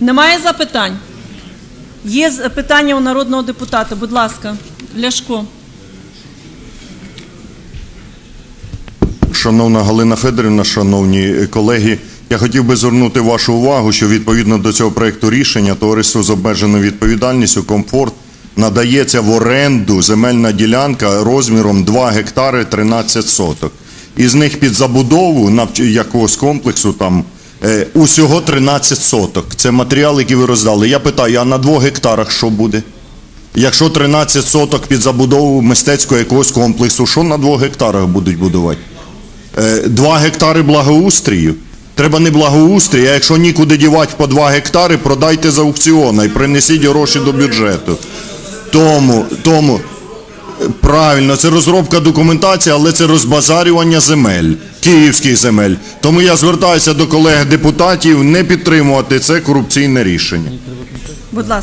Немає запитань? Є питання у народного депутата. Будь ласка, Ляшко. Шановна Галина Федорівна, шановні колеги, я хотів би звернути вашу увагу, що відповідно до цього проекту рішення товариству з обмеженою відповідальністю комфорт надається в оренду земельна ділянка розміром 2 гектари 13 соток. Із них під забудову навч- якогось комплексу там усього 13 соток. Це матеріал, який ви роздали. Я питаю, а на 2 гектарах що буде? Якщо 13 соток під забудову мистецького якогось комплексу, що на 2 гектарах будуть будувати? Е, Два гектари благоустрію. Треба не благоустрій, а якщо нікуди дівати по два гектари, продайте з аукціону і принесіть гроші до бюджету. Тому, тому, е, правильно, це розробка документації, але це розбазарювання земель, київських земель. Тому я звертаюся до колег депутатів не підтримувати це корупційне рішення. Будь ласка.